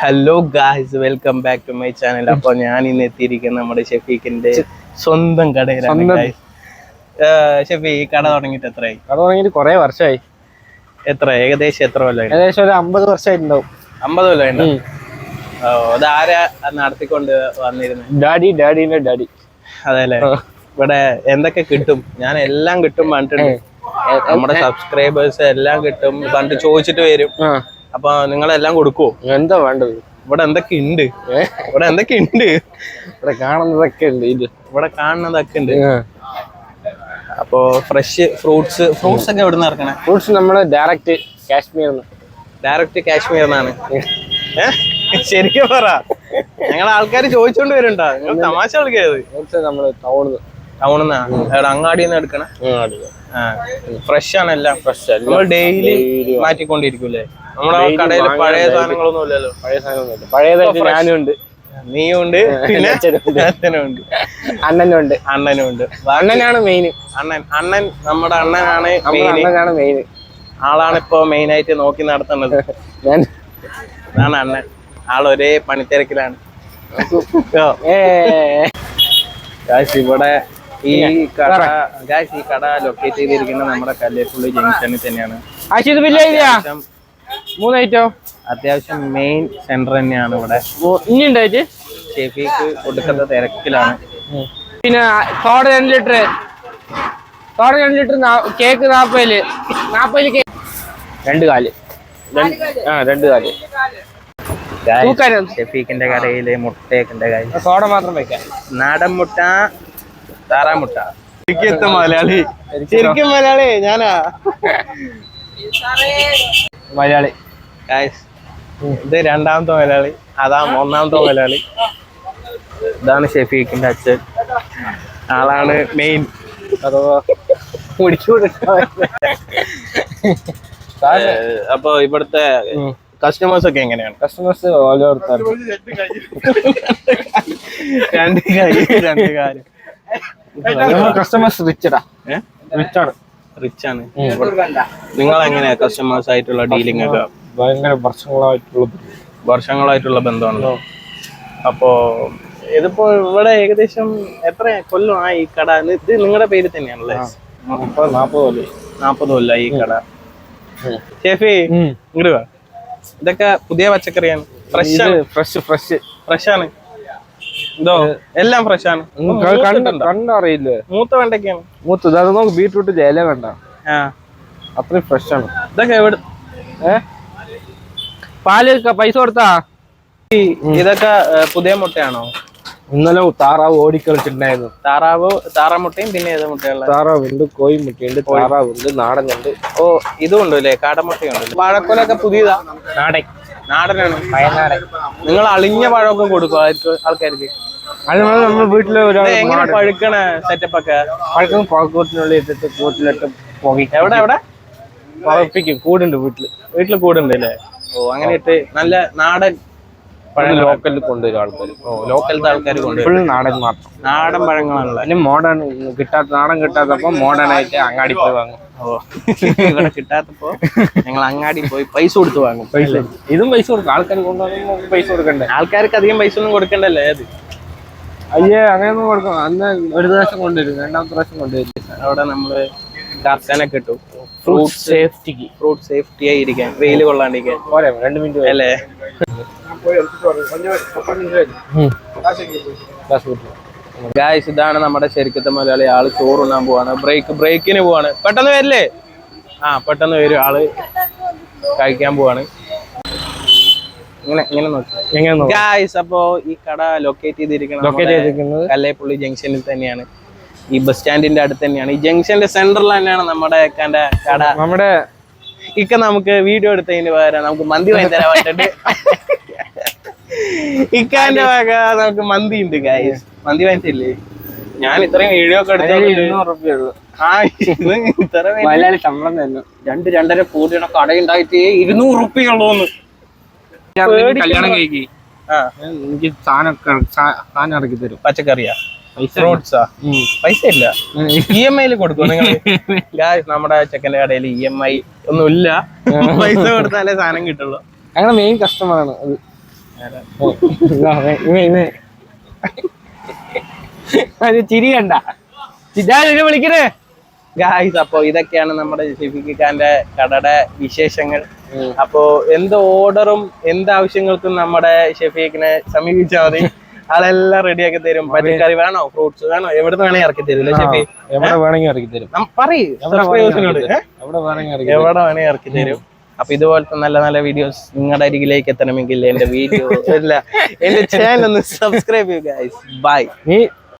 Hello guys welcome back to my channel അപ്പോൾ ഞാൻ ഇന്ന് എത്തിയിരിക്കുന്ന നമ്മുടെ ഷെഫീഖിന്റെ സ്വന്തം കടയിലാണ് ഷെഫി ഈ കട തുടങ്ങിയിട്ട് എത്രയായി? കട തുടങ്ങിയിട്ട് കൊറേ വർഷമായി. എത്ര ഏകദേശം എത്ര കൊല്ലമായി? ഏകദേശം ഒരു അമ്പത് വർഷമായിട്ടുണ്ടാവും. അമ്പത് കൊല്ലം ഓ അതാരാ നടത്തിക്കൊണ്ട് വന്നിരുന്നത് ഡാഡി ഡാഡിന്റെ ഡാഡി. അതെല്ലേ ഇവിടെ എന്തൊക്കെ കിട്ടും? ഞാൻ എല്ലാം കിട്ടും പറഞ്ഞിട്ടുണ്ട്. നമ്മുടെ സബ്സ്ക്രൈബേഴ്സ് എല്ലാം കിട്ടും പറഞ്ഞിട്ട് ചോദിച്ചിട്ട് വരും. അപ്പൊ നിങ്ങളെല്ലാം കൊടുക്കുവോ എന്താ വേണ്ടത്? ഇവിടെ എന്തൊക്കെ ഉണ്ട്? ഇവിടെ എന്തൊക്കെ ഉണ്ട്? ഇവിടെ കാണുന്നതൊക്കെ ഉണ്ട് ഇവിടെ കാണുന്നതൊക്കെ ഉണ്ട്. അപ്പോ ഫ്രഷ് ഫ്രൂട്ട്സ് ഫ്രൂട്ട്സ് ഒക്കെ എവിടെ നിന്ന് ഇറക്കണേ? ഫ്രൂട്ട്സ് നമ്മൾ ഡയറക്റ്റ് കാശ്മീർ ഡയറക്റ്റ് കാശ്മീർ നിന്നാണ് ശരിക്കും പറ. ഞങ്ങൾ ആൾക്കാർ ചോദിച്ചോണ്ട് വരുന്നുണ്ടോ. നിങ്ങൾ തമാശ കളിക്കരുത്. നമ്മൾ ടൗണിൽ ടൗണിൽ നിന്നാണ് അങ്ങാടി നിന്ന് എടുക്കണേ ഫ്രഷ് ആണ് എല്ലാം ഫ്രഷ് നമ്മൾ ഡെയിലി മാറ്റിക്കൊണ്ടിരിക്കൂലേ നമ്മുടെ കടയിൽ പഴയ സാധനങ്ങളൊന്നും ഇല്ലല്ലോ. പഴയ സാധനമൊന്നുമില്ല. പഴയതായിട്ട് ഞാനും ഉണ്ട് നീയും ഉണ്ട്. പിന്നെ അച്ഛനുണ്ട്. അണ്ണനും ഉണ്ട് അണ്ണനും ഉണ്ട് അണ്ണനാണ് മെയിൻ അണ്ണൻ അണ്ണൻ നമ്മുടെ അണ്ണനാണ് അണ്ണനാണ് മെയിൻ ആളാണ് ഇപ്പൊ മെയിൻ ആയിട്ട് നോക്കി നടത്തുന്നത്. ഞാൻ അതാണ് അണ്ണൻ. ആൾ ഒരേ പണിത്തിരക്കിലാണ്. ഇവിടെ ഈ കട guys, ഈ കട ലൊക്കേറ്റ് ചെയ്തിരിക്കുന്നത് നമ്മുടെ കല്ലേപ്പുള്ളി ജംഗ്ഷനിൽ തന്നെയാണ്. മൂന്ന് ഐറ്റോ അത്യാവശ്യം മെയിൻ സെന്റർ തന്നെയാണ് ഇവിടെ. ഇനി ഉണ്ടായിട്ട് ഷെഫീക്ക് കൊടുക്കുന്ന തിരക്കിലാണ്. പിന്നെ സോഡ രണ്ട് ലിറ്റർ സോഡ രണ്ട് ലിറ്റർ കേക്ക് നാപ്പതിൽ. നാപ്പതിൽ കേക്ക് രണ്ട് കാൽ. ആ രണ്ട് കാൽ. ഷെഫീഖിന്റെ കടയിൽ മുട്ടയൊക്കെ guys. സോഡ മാത്രം വെക്കാം. നാടൻ മുട്ട താറാമുട്ട ശരിക്കും മലയാളി. ശരിക്കും മലയാളി ഞാനാ. മലയാളി. ഗായ്സ് ഇത് രണ്ടാമത്തെ മലയാളി അതാ ഒന്നാമത്തെ മലയാളി ഇതാണ് ഷെഫീഖിന്റെ അച്ഛൻ. ആളാണ് മെയിൻ അഥവാ അപ്പൊ ഇവിടുത്തെ കസ്റ്റമേഴ്സ് ഒക്കെ എങ്ങനെയാണ്? കസ്റ്റമേഴ്സ് ഓരോരുത്തർ രണ്ട് കാര്യം രണ്ട് കാര്യം. കസ്റ്റമേഴ്സ് റിച്ചടാ ഏഹ് റിച്ചാണ് റിച്ച് നിങ്ങൾ എങ്ങനെയാ കസ്റ്റമേഴ്സ് ആയിട്ടുള്ള ഡീലിംഗ് ഒക്കെ? ഭയങ്കര വർഷങ്ങളായിട്ടുള്ള വർഷങ്ങളായിട്ടുള്ള ബന്ധമാണല്ലോ അപ്പോ ഇതിപ്പോ ഇവിടെ ഏകദേശം എത്ര കൊല്ലമായി ഈ കട? ഇത് നിങ്ങളുടെ പേര് തന്നെയാണല്ലേ? മുപ്പത് നാപ്പത് കൊല്ലം. നാപ്പത് കൊല്ലം ഈ കട. ഷേഫി ഇങ്ങോട്ട് വാ. ഇതൊക്കെ പുതിയ പച്ചക്കറിയാണ്. ഫ്രഷ് ആണ്. ഫ്രഷ് ഫ്രഷ് ഫ്രഷ് ആണ്. എന്തോ? എല്ലാം ഫ്രഷ് ആണ്. കണ്ടറിയില്ലേ? മൂത്ത വെണ്ടയ്ക്കാണ് മൂത്തത്. അത് നോക്ക് ബീട്രൂട്ട് ഇല വേണ്ട. അത്രയും ഫ്രഷ് ആണ്. ഇതൊക്കെ എവിടെ ഏ? പാൽ പൈസ കൊടുത്താ? ഇതൊക്കെ പുതിയ മുട്ടയാണോ? ഇന്നലെ താറാവ് ഓടിക്കളിച്ചിട്ടുണ്ടായിരുന്നു. താറാവ് താറാമുട്ടയും പിന്നെ ഏത് മുട്ടയുള്ള താറാവുണ്ട് കോഴിമുട്ടയുണ്ട് താറാവുണ്ട് നാടനുണ്ട്. ഓ ഇതും ഉണ്ടല്ലേ അല്ലേ? വാഴക്കോലൊക്കെ ഉണ്ട് വാഴക്കൊലൊക്കെ പുതിയതാ? നാടൻ. നാടനാണ്. വയനാടൻ. നിങ്ങൾ അളിഞ്ഞ പഴമൊക്കെ കൊടുക്കും ആൾക്കാർക്ക്? നമ്മൾ വീട്ടിൽ എങ്ങനെ പഴുക്കണ സെറ്റപ്പ് ഒക്കെ പഴക്കം പുറകോട്ടിനുള്ളിൽ ഇട്ടിട്ട് കൂട്ടിലിട്ട് പുകി എവിടെ എവിടെ? കൂടുണ്ട് വീട്ടിൽ. വീട്ടിൽ കൂടുണ്ട് അല്ലേ? ഓ അങ്ങനെ ഇട്ട് നല്ല നാടൻ ലോക്കലിൽ കൊണ്ടുവരും ആൾക്കാർ ഓ ലോക്കലത്തെ ആൾക്കാർ കൊണ്ടുവരും. നാടൻ മാത്രം. നാടൻ പഴങ്ങളാണല്ലോ? അതിന് മോഡേൺ കിട്ടാത്ത നാടൻ കിട്ടാത്തപ്പോ മോഡേൺ ആയിട്ട് അങ്ങാടി പോയി വാങ്ങും. ഓ ഇവിടെ കിട്ടാത്തപ്പോ ഞങ്ങൾ അങ്ങാടി പോയി പൈസ കൊടുത്ത് വാങ്ങും. പൈസ. ഇതും പൈസ കൊടുക്കും. ആൾക്കാർ കൊണ്ടുവന്നു പൈസ കൊടുക്കണ്ടേ? ആൾക്കാർക്ക് അധികം പൈസ ഒന്നും കൊടുക്കണ്ടല്ലേ അത്? അയ്യേ അങ്ങനെയൊന്നും കൊടുക്കണം അന്ന് ഒരു ദിവസം കൊണ്ടുവരും. രണ്ടാമത്തെ പ്രാവശ്യം കൊണ്ടുവരും. അവിടെ നമ്മൾ കർശനൊക്കെ ഇട്ടു. ഫ്രൂട്ട് സേഫ്റ്റിക്ക് ഫ്രൂട്ട് സേഫ്റ്റി ആയി ഇരിക്കാൻ വെയിൽ കൊള്ളാണ്ടിരിക്കാൻ. രണ്ട് മിനിറ്റ് അല്ലേ? ഗായ്സ് ഇതാണ് നമ്മുടെ ശരിക്കത്തെ മലയാളി. ആൾ ചോറുണ്ണാൻ പോവാണ്. ബ്രേക്ക് ബ്രേക്കിന് പോവാണ്. പെട്ടെന്ന് വരില്ലേ? ആ പെട്ടെന്ന് വരും. ആൾ കഴിക്കാൻ പോവാണ്. ഇങ്ങനെ ഇങ്ങനെ നോക്കി. എങ്ങനെ നോക്കാം. ഗായ്സ് അപ്പോ ഈ കട ലൊക്കേറ്റ് ചെയ്തിരിക്കണം ലൊക്കേറ്റ് ചെയ്തിരിക്കുന്നത് കല്ലേപ്പുള്ളി ജംഗ്ഷനിൽ തന്നെയാണ്. ഈ ബസ് സ്റ്റാൻഡിന്റെ അടുത്ത് തന്നെയാണ്. ഈ ജംഗ്ഷന്റെ സെന്ററിൽ തന്നെയാണ് നമ്മുടെ ഇക്കാന്റെ കട. നമ്മുടെ ഇക്ക നമുക്ക് വീഡിയോ എടുത്തതിന് പകരം നമുക്ക് മന്തി വാങ്ങി തരാൻ പറ്റിട്ട് ഇക്കാന്റെ വക നമുക്ക് മന്തി ഉണ്ട് ഗായ്സ് മന്തി വാങ്ങിച്ചില്ലേ? ഞാൻ ഇത്രയും വീഡിയോ ഒക്കെ റുപ്യ മലയാളി ശമ്പളം തന്നെ രണ്ട് രണ്ടര കോടിയുടെ കടയുണ്ടായിട്ട് ഇരുന്നൂറ് റുപ്യുള്ളൂന്ന് കല്യാണം കഴിക്കി. ആ. എനിക്ക് സാധനം സാധനം ഇറക്കി തരും. പച്ചക്കറിയാ? ഫ്രൂട്ട്സാ. പൈസ ഇല്ല. ഇ എം ഐയിൽ കൊടുക്കും നിങ്ങൾ? നമ്മുടെ ചെക്കന്റെ കടയിൽ ഇ എം ഐ ഒന്നും ഇല്ല പൈസ കൊടുത്താലേ സാധനം കിട്ടുള്ളൂ. ഞങ്ങളുടെ മെയിൻ കസ്റ്റമറാണ് അത്. അത് ചിരി കണ്ട. ചിതാ വിളിക്കണേ. ഗായ്സ് അപ്പൊ ഇതൊക്കെയാണ് നമ്മുടെ ഷെഫിഖാന്റെ കടയുടെ വിശേഷങ്ങൾ. അപ്പോ എന്ത് ഓർഡറും എന്ത് ആവശ്യങ്ങൾക്കും നമ്മുടെ ഷെഫീഖിനെ സമീപിച്ചാൽ മതി. ആളെല്ലാം ആക്കി തരും. പച്ചക്കറി വേണോ? ഫ്രൂട്ട്സ് വേണോ? എവിടെ വേണേ ഇറക്കി തരും ഷെഫി? എവിടെ വേണമെങ്കിൽ ഇറക്കി തരും. പറയ്. എവിടെ വേണേ ഇറക്കി തരും. അപ്പൊ ഇതുപോലത്തെ നല്ല നല്ല വീഡിയോസ് നിങ്ങളുടെ അരികിലേക്ക് എത്തണമെങ്കിൽ എന്റെ വീഡിയോ എന്റെ ചാനൽ ഒന്ന് സബ്സ്ക്രൈബ് ചെയ്യുക ബൈ